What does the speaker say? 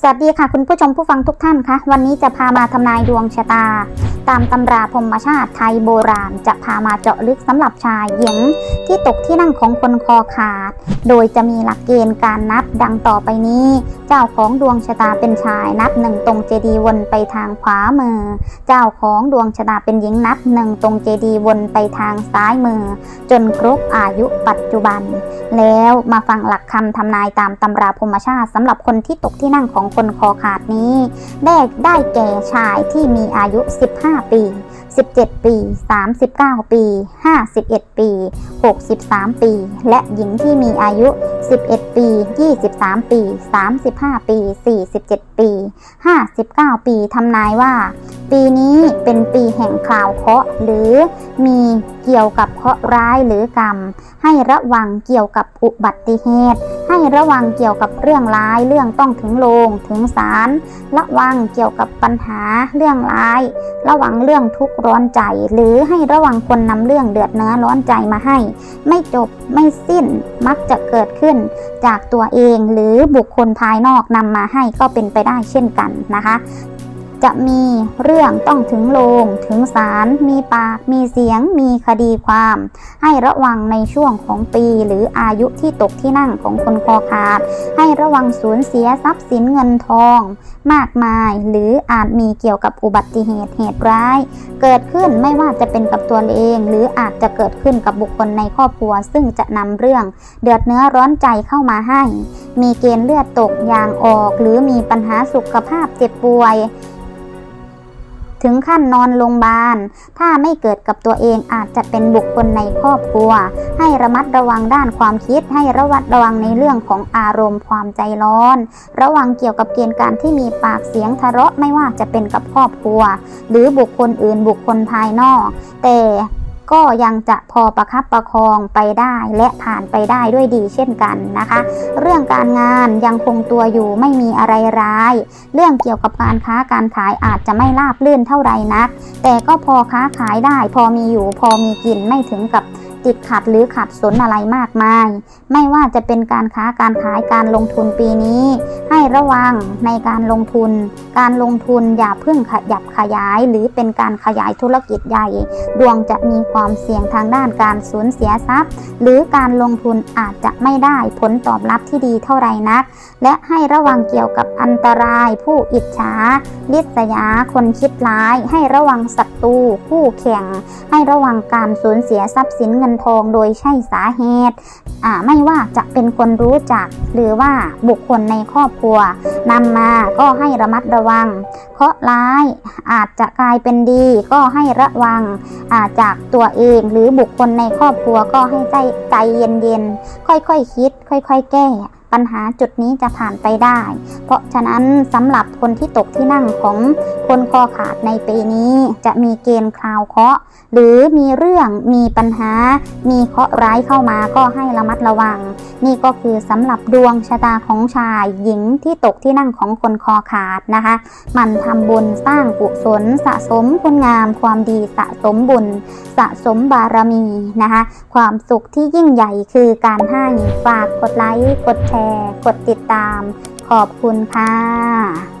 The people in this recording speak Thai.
สวัสดีค่ะคุณผู้ชมผู้ฟังทุกท่านคะวันนี้จะพามาทำนายดวงชะตา ตามตำราพรมชาติไทยโบราณ จะพามาเจาะลึกสำหรับชายหญิง ที่ตกที่นั่งของคนคอขาด โดยจะมีหลักเกณฑ์การนับดังต่อไปนี้ เจ้าของดวงชะตาเป็นชายนับหนึ่งตรงเจดีวนไปทางขวามือ เจ้าของดวงชะตาเป็นหญิงนับหนึ่งตรงเจดีวนไปทางซ้ายมือ จนครบอายุปัจจุบัน แล้วมาฟังหลักคำทำนายตามตำราพมชาติสำหรับคนที่ตกที่นั่งของคนคอขาดนี้ ได้ได้แก่ชายที่มีอายุ 15 ปี 17 ปี 39 ปี 51 ปี 63 ปี และหญิงที่มีอายุ 11 ปี 23 ปี 35 ปี 47 ปี 59 ปีทำนายว่า ปีนี้เป็นปีแห่งข่าวเคราะห์หรือมีเกี่ยวกับเคราะห์ร้ายหรือกรรม ให้ระวังเกี่ยวกับอุบัติเหตุ ให้ระวังเกี่ยวกับเรื่องร้ายเรื่องต้องถึงโรงถึงศาลระวังเกี่ยวกับปัญหาเรื่องร้าย ระวังเรื่องทุกข์ร้อนใจ หรือให้ระวังคนนำเรื่องเดือดเนื้อร้อนใจมาให้ ไม่จบไม่สิ้นมักจะเกิดขึ้น จากตัวเองหรือบุคคลภายนอกนำมาให้ก็เป็นไปได้เช่นกันนะคะ จะมีเรื่องต้องถึงโรงถึงศาลมีปากมีเสียง มีคดีความ ให้ระวังในช่วงของปีหรืออายุที่ตกที่นั่งของคนคอขาด ให้ระวังสูญเสียทรัพย์สินเงินทอง มากมายหรืออาจมีเกี่ยวกับอุบัติเหตุเหตุร้าย เกิดขึ้นไม่ว่าจะเป็นกับตัวเอง หรืออาจจะเกิดขึ้นกับบุคคลในครอบครัว ซึ่งจะนำเรื่อง เดือดเนื้อร้อนใจเข้ามาให้ มีเกณฑ์เลือดตกยางออก หรือมีปัญหาสุขภาพเจ็บป่วย ถึงขั้นนอนโรงพยาบาล ถ้าไม่เกิดกับตัวเองอาจจะเป็นบุคคลในครอบครัว ให้ระมัดระวังด้านความคิด ให้ระวัดระวังในเรื่องของอารมณ์ความใจร้อน ระวังเกี่ยวกับเกณฑ์การที่มีปากเสียงทะเลาะไม่ว่าจะเป็นกับครอบครัว หรือบุคคลอื่นบุคคลภายนอก แต่ ก็ยังจะพอประคับประคองไปได้และผ่านไปได้ด้วยดีเช่นกันนะคะ เรื่องการงานยังคงตัวอยู่ไม่มีอะไรร้าย เรื่องเกี่ยวกับการค้าการขายอาจจะไม่ราบลื่นเท่าไรนัก แต่ก็พอค้าขายได้พอมีอยู่พอมีกินไม่ถึงกับ ติดขัดหรือขัดสนอะไรมากมาย ไม่ว่าจะเป็นการค้าการขายการลงทุนปีนี้ ให้ระวังในการลงทุน การลงทุนอย่าเพิ่งขยับขยาย หรือเป็นการขยายธุรกิจใหญ่ ดวงจะมีความเสี่ยงทางด้านการสูญเสียทรัพย์ หรือการลงทุนอาจจะไม่ได้ผลตอบรับที่ดีเท่าไรนัก และให้ระวังเกี่ยวกับอันตราย ผู้อิจฉาลิษยาคนคิดร้าย ให้ระวังศัตรูคู่แข่ง ให้ระวังการสูญเสียทรัพย์สินเงินทองโดยใช่สาเหตุ ไม่ว่าจะเป็นคนรู้จัก หรือว่าบุคคลในครอบครัวนำมาก็ให้ระมัดระวัง เคราะร้ายอาจจะกลายเป็นดีก็ให้ระวังาจากตัวเองหรือบุคคลในครอบครัวก็ให้ใจใจเย็นๆค่อยๆคคิด ค่อย ๆ แก้ ปัญหาจุดนี้จะผ่านไปได้ เพราะฉะนั้นสำหรับคนที่ตกที่นั่งของคนคอขาดในปีนี้จะมีเกณฑ์คราวเคาะ หรือมีเรื่องมีปัญหา มีเคาะร้ายเข้ามาก็ให้ระมัดระวัง นี่ก็คือสำหรับดวงชะตาของชายหญิงที่ตกที่นั่งของคนคอขาดนะคะ มันทำบุญสร้างกุศลสะสมคุณงาม ความดีสะสมบุญ สะสมบารมีนะคะ ความสุขที่ยิ่งใหญ่คือการให้ฝากกดไลค์กดแชร์ร์ กดติดตาม ขอบคุณค่ะ